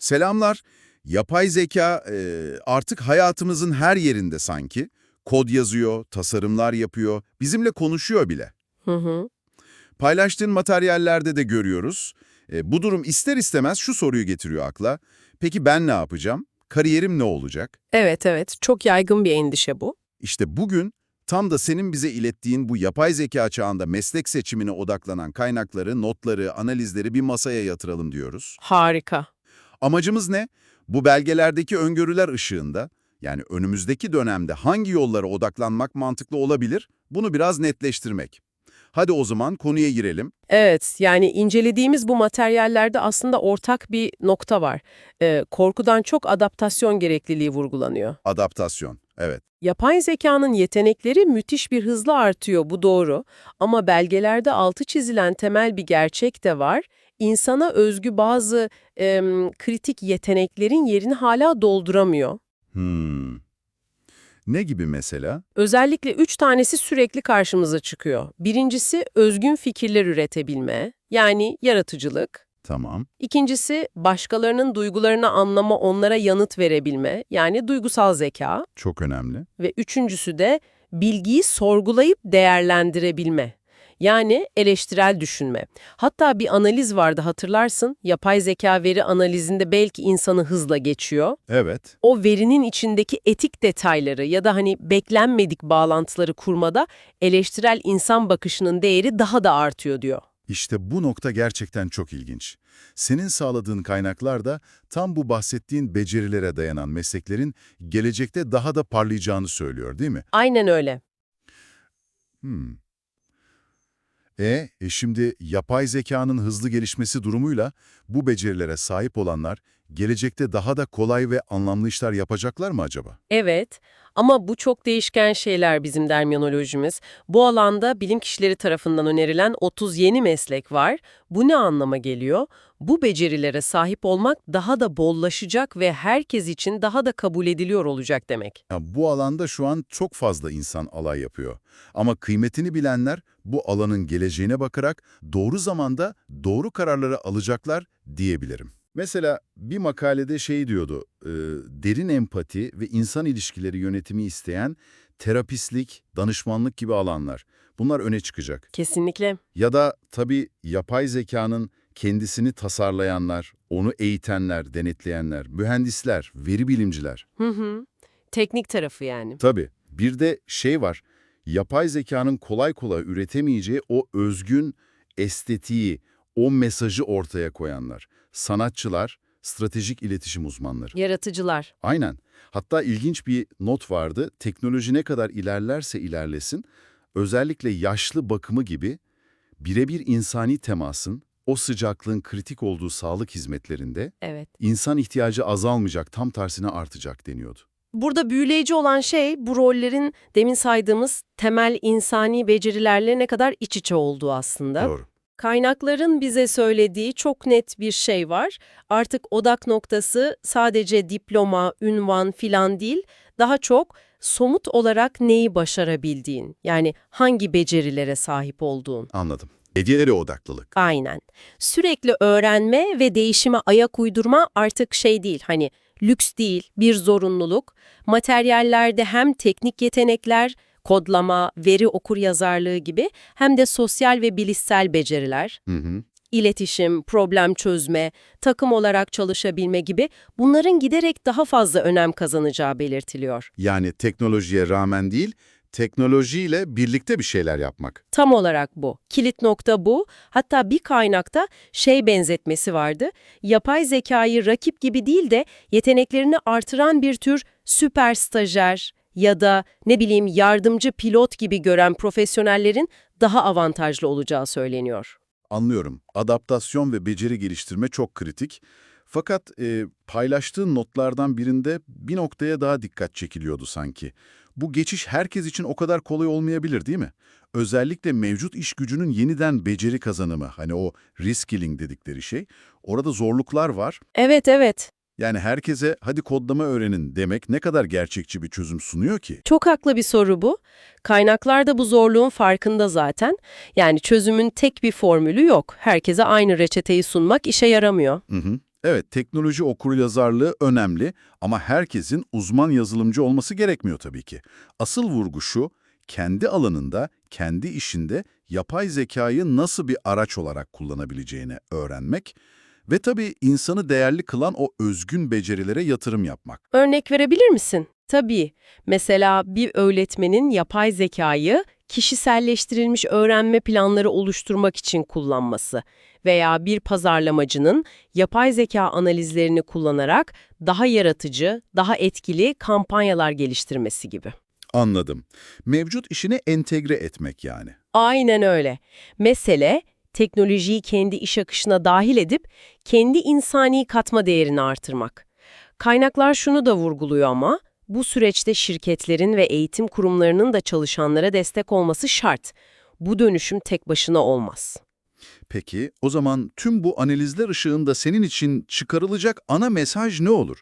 Selamlar. Yapay zeka e, artık hayatımızın her yerinde sanki. Kod yazıyor, tasarımlar yapıyor, bizimle konuşuyor bile. Hı hı. Paylaştığın materyallerde de görüyoruz. E, bu durum ister istemez şu soruyu getiriyor akla. Peki ben ne yapacağım? Kariyerim ne olacak? Evet evet çok yaygın bir endişe bu. İşte bugün tam da senin bize ilettiğin bu yapay zeka çağında meslek seçimine odaklanan kaynakları, notları, analizleri bir masaya yatıralım diyoruz. Harika. Amacımız ne? Bu belgelerdeki öngörüler ışığında, yani önümüzdeki dönemde hangi yollara odaklanmak mantıklı olabilir, bunu biraz netleştirmek. Hadi o zaman konuya girelim. Evet yani incelediğimiz bu materyallerde aslında ortak bir nokta var. Ee, korkudan çok adaptasyon gerekliliği vurgulanıyor. Adaptasyon, evet. Yapay zekanın yetenekleri müthiş bir hızla artıyor bu doğru ama belgelerde altı çizilen temel bir gerçek de var. İnsana özgü bazı em, kritik yeteneklerin yerini hala dolduramıyor. Hmm. Ne gibi mesela? Özellikle üç tanesi sürekli karşımıza çıkıyor. Birincisi özgün fikirler üretebilme, yani yaratıcılık. Tamam. İkincisi başkalarının duygularını anlama, onlara yanıt verebilme, yani duygusal zeka. Çok önemli. Ve üçüncüsü de bilgiyi sorgulayıp değerlendirebilme. Yani eleştirel düşünme. Hatta bir analiz vardı hatırlarsın, yapay zeka veri analizinde belki insanı hızla geçiyor. Evet. O verinin içindeki etik detayları ya da hani beklenmedik bağlantıları kurmada eleştirel insan bakışının değeri daha da artıyor diyor. İşte bu nokta gerçekten çok ilginç. Senin sağladığın kaynaklar da tam bu bahsettiğin becerilere dayanan mesleklerin gelecekte daha da parlayacağını söylüyor değil mi? Aynen öyle. Hmm. E, e şimdi yapay zekanın hızlı gelişmesi durumuyla bu becerilere sahip olanlar gelecekte daha da kolay ve anlamlı işler yapacaklar mı acaba? Evet ama bu çok değişken şeyler bizim terminolojimiz. Bu alanda bilim kişileri tarafından önerilen 30 yeni meslek var. Bu ne anlama geliyor? Bu becerilere sahip olmak daha da bollaşacak ve herkes için daha da kabul ediliyor olacak demek. Ya, bu alanda şu an çok fazla insan alay yapıyor. Ama kıymetini bilenler bu alanın geleceğine bakarak doğru zamanda doğru kararları alacaklar diyebilirim. Mesela bir makalede şey diyordu, e, derin empati ve insan ilişkileri yönetimi isteyen terapistlik, danışmanlık gibi alanlar. Bunlar öne çıkacak. Kesinlikle. Ya da tabii yapay zekanın kendisini tasarlayanlar, onu eğitenler, denetleyenler, mühendisler, veri bilimciler. Hı hı. Teknik tarafı yani. Tabii. Bir de şey var, yapay zekanın kolay kolay üretemeyeceği o özgün estetiği, o mesajı ortaya koyanlar. Sanatçılar, stratejik iletişim uzmanları. Yaratıcılar. Aynen. Hatta ilginç bir not vardı. Teknoloji ne kadar ilerlerse ilerlesin, özellikle yaşlı bakımı gibi birebir insani temasın, o sıcaklığın kritik olduğu sağlık hizmetlerinde Evet. insan ihtiyacı azalmayacak, tam tersine artacak deniyordu. Burada büyüleyici olan şey bu rollerin demin saydığımız temel insani becerilerle ne kadar iç içe olduğu aslında. Doğru. Kaynakların bize söylediği çok net bir şey var. Artık odak noktası sadece diploma, ünvan filan değil, daha çok somut olarak neyi başarabildiğin, yani hangi becerilere sahip olduğun. Anladım. Hediyelere odaklılık. Aynen. Sürekli öğrenme ve değişime ayak uydurma artık şey değil, hani lüks değil, bir zorunluluk. Materyallerde hem teknik yetenekler, kodlama, veri okur yazarlığı gibi hem de sosyal ve bilişsel beceriler, Hı hı. iletişim, problem çözme, takım olarak çalışabilme gibi bunların giderek daha fazla önem kazanacağı belirtiliyor. Yani teknolojiye rağmen değil, teknolojiyle birlikte bir şeyler yapmak. Tam olarak bu. Kilit nokta bu. Hatta bir kaynakta şey benzetmesi vardı. Yapay zekayı rakip gibi değil de yeteneklerini artıran bir tür süper stajyer ya da ne bileyim yardımcı pilot gibi gören profesyonellerin daha avantajlı olacağı söyleniyor. Anlıyorum. Adaptasyon ve beceri geliştirme çok kritik. Fakat e, paylaştığın notlardan birinde bir noktaya daha dikkat çekiliyordu sanki. Bu geçiş herkes için o kadar kolay olmayabilir değil mi? Özellikle mevcut iş gücünün yeniden beceri kazanımı, hani o reskilling dedikleri şey, orada zorluklar var. Evet evet. Yani herkese hadi kodlama öğrenin demek ne kadar gerçekçi bir çözüm sunuyor ki? Çok haklı bir soru bu. Kaynaklar da bu zorluğun farkında zaten. Yani çözümün tek bir formülü yok. Herkese aynı reçeteyi sunmak işe yaramıyor. Hı hı. Evet, teknoloji okuryazarlığı önemli ama herkesin uzman yazılımcı olması gerekmiyor tabii ki. Asıl vurgu şu, kendi alanında, kendi işinde yapay zekayı nasıl bir araç olarak kullanabileceğini öğrenmek ve tabii insanı değerli kılan o özgün becerilere yatırım yapmak. Örnek verebilir misin? Tabii. Mesela bir öğretmenin yapay zekayı kişiselleştirilmiş öğrenme planları oluşturmak için kullanması veya bir pazarlamacının yapay zeka analizlerini kullanarak daha yaratıcı, daha etkili kampanyalar geliştirmesi gibi. Anladım. Mevcut işine entegre etmek yani. Aynen öyle. Mesele teknolojiyi kendi iş akışına dahil edip kendi insani katma değerini artırmak. Kaynaklar şunu da vurguluyor ama bu süreçte şirketlerin ve eğitim kurumlarının da çalışanlara destek olması şart. Bu dönüşüm tek başına olmaz. Peki, o zaman tüm bu analizler ışığında senin için çıkarılacak ana mesaj ne olur?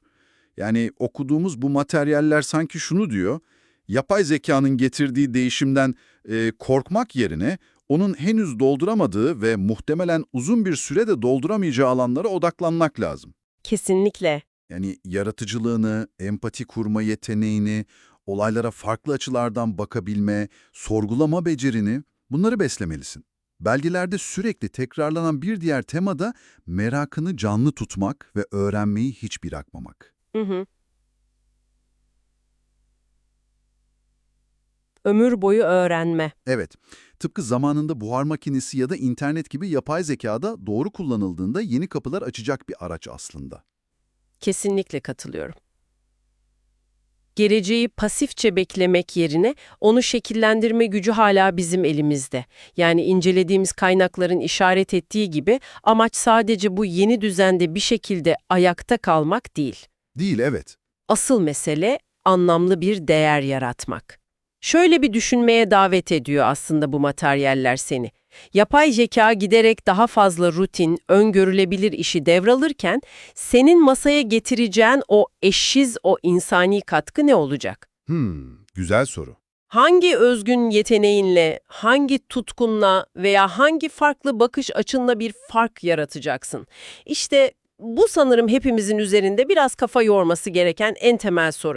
Yani okuduğumuz bu materyaller sanki şunu diyor, yapay zekanın getirdiği değişimden e, korkmak yerine onun henüz dolduramadığı ve muhtemelen uzun bir sürede dolduramayacağı alanlara odaklanmak lazım. Kesinlikle. Yani yaratıcılığını, empati kurma yeteneğini, olaylara farklı açılardan bakabilme, sorgulama becerini bunları beslemelisin. Belgelerde sürekli tekrarlanan bir diğer tema da merakını canlı tutmak ve öğrenmeyi hiç bırakmamak. Hı hı. Ömür boyu öğrenme. Evet, tıpkı zamanında buhar makinesi ya da internet gibi yapay zekada doğru kullanıldığında yeni kapılar açacak bir araç aslında. Kesinlikle katılıyorum. Geleceği pasifçe beklemek yerine onu şekillendirme gücü hala bizim elimizde. Yani incelediğimiz kaynakların işaret ettiği gibi amaç sadece bu yeni düzende bir şekilde ayakta kalmak değil. Değil, evet. Asıl mesele anlamlı bir değer yaratmak. Şöyle bir düşünmeye davet ediyor aslında bu materyaller seni. Yapay zeka giderek daha fazla rutin, öngörülebilir işi devralırken senin masaya getireceğin o eşsiz, o insani katkı ne olacak? Hmm, güzel soru. Hangi özgün yeteneğinle, hangi tutkunla veya hangi farklı bakış açınla bir fark yaratacaksın? İşte bu sanırım hepimizin üzerinde biraz kafa yorması gereken en temel soru.